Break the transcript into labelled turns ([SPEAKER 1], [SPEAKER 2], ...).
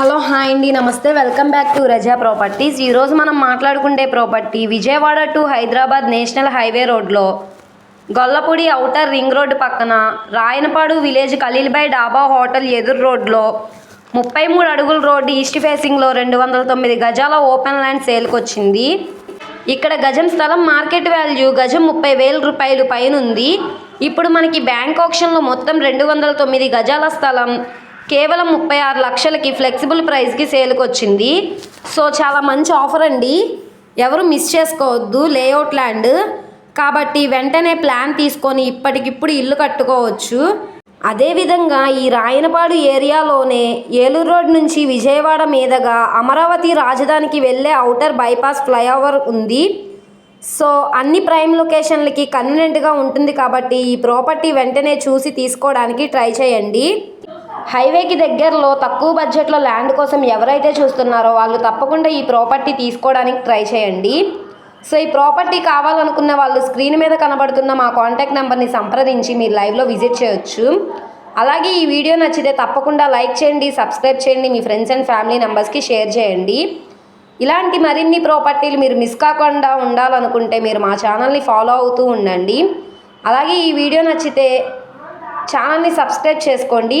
[SPEAKER 1] Hello hi అండి. నమస్తే. Welcome back to Raja properties. ఈరోజు మనం మాట్లాడుకుండే property Vijayawada to Hyderabad national highway రోడ్లో. గొల్లపూడి ఔటర్ రింగ్ రోడ్డు పక్కన రాయనపాడు విలేజ్ ఖలీల్బాయ్ డాబా హోటల్ ఎదురు రోడ్లో ముప్పై మూడు అడుగుల రోడ్డు ఈస్ట్ ఫేసింగ్లో రెండు వందల తొమ్మిది గజాల ఓపెన్ ల్యాండ్ సేల్కి వచ్చింది ఇక్కడ గజం స్థలం మార్కెట్ వాల్యూ గజం ముప్పై వేల రూపాయలు పైన ఉంది ఇప్పుడు మనకి బ్యాంక్ ఆప్షన్లో మొత్తం రెండు వందల తొమ్మిది గజాల స్థలం. కేవలం ముప్పై ఆరు లక్షలకి ఫ్లెక్సిబుల్ ప్రైస్కి సేల్కి వచ్చింది సో చాలా మంచి ఆఫర్ అండి. ఎవరు మిస్ చేసుకోవద్దు లేఅవుట్ ల్యాండ్. కాబట్టి వెంటనే ప్లాన్ తీసుకొని ఇప్పటికిప్పుడు ఇల్లు కట్టుకోవచ్చు. అదేవిధంగా ఈ రాయనపాడు ఏరియాలోనే ఏలూరు రోడ్ నుంచి విజయవాడ మీదుగా అమరావతి రాజధానికి వెళ్ళే ఔటర్ బైపాస్ ఫ్లైఓవర్ ఉంది. సో అన్ని ప్రైమ్ లొకేషన్లకి కన్వీనెంట్గా ఉంటుంది కాబట్టి ఈ ప్రాపర్టీ వెంటనే చూసి తీసుకోవడానికి ట్రై చేయండి. హైవేకి దగ్గరలో తక్కువ బడ్జెట్లో ల్యాండ్ కోసం ఎవరైతే చూస్తున్నారో వాళ్ళు తప్పకుండా ఈ ప్రాపర్టీ తీసుకోవడానికి ట్రై చేయండి. సో ఈ ప్రాపర్టీ కావాలనుకున్న వాళ్ళు స్క్రీన్ మీద కనబడుతున్న మా కాంటాక్ట్ నెంబర్ని సంప్రదించి మీరు లైవ్లో విజిట్ చేయొచ్చు. అలాగే ఈ వీడియో నచ్చితే తప్పకుండా లైక్ చేయండి సబ్స్క్రైబ్ చేయండి మీ ఫ్రెండ్స్ అండ్ ఫ్యామిలీ మెంబర్స్కి షేర్ చేయండి. ఇలాంటి మరిన్ని ప్రాపర్టీలు మీరు మిస్ కాకుండా ఉండాలనుకుంటే మీరు మా ఛానల్ని ఫాలో అవుతూ ఉండండి. అలాగే ఈ వీడియో నచ్చితే ఛానల్ని సబ్స్క్రైబ్ చేసుకోండి.